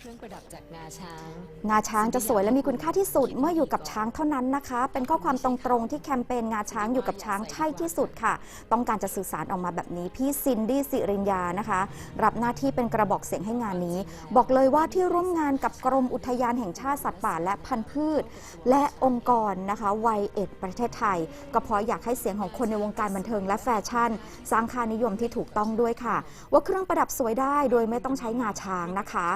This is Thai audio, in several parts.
เครื่องประดับจากงาช้าง งาช้างจะสวยและมีคุณค่าที่สุดเมื่ออยู่กับช้างเท่านั้นนะคะ เป็นข้อความตรงๆที่แคมเปญงาช้างอยู่กับช้างใช่ที่สุดค่ะ ต้องการจะสื่อสารออกมาแบบนี้ พี่ซินดี้สิริญญานะคะ รับหน้าที่เป็นกระบอกเสียงให้งานนี้ บอกเลยว่าที่ร่วมงานกับกรมอุทยานแห่งชาติสัตว์ป่าและพันธุ์พืช และองค์กรนะคะไวเอ็ดประเทศไทย ก็เพราะอยากให้เสียงของคนในวงการบันเทิงและแฟชั่น สร้างค่านิยมที่ถูกต้องด้วยค่ะ ว่าเครื่องประดับสวยได้โดยไม่ต้องใช้งาช้างนะคะ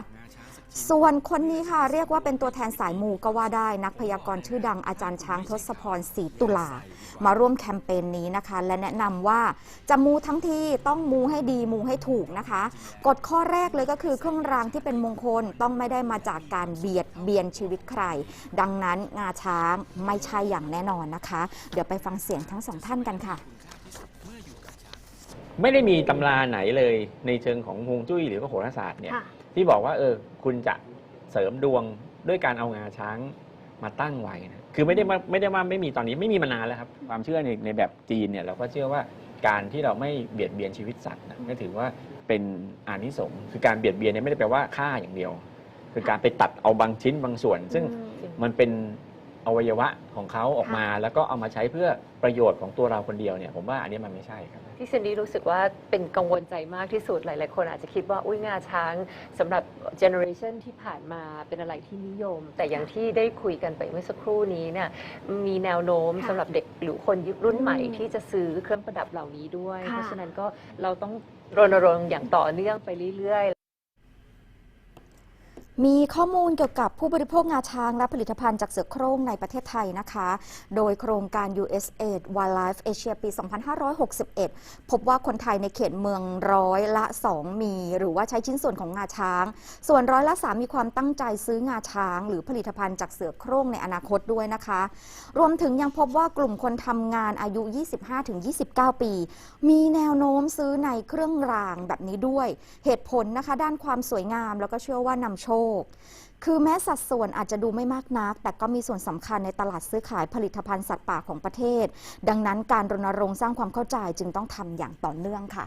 ส่วนคนนี้ค่ะเรียกว่าเป็นตัวแทนสายมูก็ว่าได้นักพยากรณ์ชื่อดังอาจารย์ช้างทศพรศรีตุลา มาร่วมแคมเปญนี้นะคะ และแนะนำว่าจะมูทั้งทีต้องมูให้ดีมูให้ถูกนะคะกฎข้อแรกเลยก็คือเครื่องรางที่เป็นมงคลต้องไม่ได้มาจากการเบียดเบียนชีวิตใคร ดังนั้นงาช้างไม่ใช่อย่างแน่นอนนะคะ เดี๋ยวไปฟังเสียงทั้งสองท่านกันค่ะไม่ได้มีตำราไหนเลยในเชิงของฮวงจุ้ยหรือว่าโหราศาสตร์เนี่ยค่ะ ที่บอกว่าเออคุณจะเสริมดวงด้วยการเอางาช้างมาตั้งไว้นะคือไม่ได้ว่าไม่ได้ว่าไม่มีตอนนี้ไม่มีมานานแล้วครับ ความเชื่อในในแบบจีนเนี่ยเราก็เชื่อว่าการที่เราไม่เบียดเบียนชีวิตสัตว์นะก็ถือว่าเป็นอานิสงส์คือการเบียดเบียนเนี่ยไม่ได้แปลว่าฆ่าอย่างเดียว คือการไปตัดเอาบางชิ้นบางส่วน ซึ่งอืมมันเป็น อวัยวะของเขาออกมา แล้วก็เอามาใช้เพื่อประโยชน์ของตัวเราคนเดียวเนี่ยผมว่าอันนี้มันไม่ใช่ครับพี่ซินดี้รู้สึกว่าเป็นกังวลใจมากที่สุดหลาย ๆ คนอาจจะคิดว่าอุ้ยงาช้างสำหรับเจเนอเรชันที่ผ่านมาเป็นอะไรที่นิยม แต่อย่างที่ได้คุยกันไปเมื่อสักครู่นี้เนี่ยมีแนวโน้มค่ะ สำหรับเด็กหรือคนยุครุ่นใหม่อืมที่จะซื้อเครื่องประดับเหล่านี้ด้วยค่ะเพราะฉะนั้นก็เราต้องรณรงค์อย่างต่อเนื่องไปเรื่อย ๆ มีข้อมูลเกี่ยวกับผู้บริโภคงาช้างและผลิตภัณฑ์จากเสือโคร่งในประเทศไทยนะคะ โดยโครงการ USAID Wildlife Asia ปี 2561 พบว่าคนไทยในเขตเมืองร้อยละ 2 มี หรือว่าใช้ชิ้นส่วนของงาช้าง ส่วนร้อยละ 3 มีความตั้งใจซื้องาช้าง หรือผลิตภัณฑ์จากเสือโคร่งในอนาคตด้วยนะคะ รวมถึงยังพบว่ากลุ่มคนทำงานอายุ 25-29 ปี มีแนวโน้มซื้อในเครื่องรางแบบนี้ด้วย เหตุผลนะคะ ด้านความสวยงามแล้วก็เชื่อว่านำโชคคือแม้สัดส่วนอาจจะดูไม่มากนัก แต่ก็มีส่วนสำคัญในตลาดซื้อขายผลิตภัณฑ์สัตว์ป่าของประเทศ ดังนั้นการรณรงค์สร้างความเข้าใจจึงต้องทำอย่างต่อเนื่องค่ะ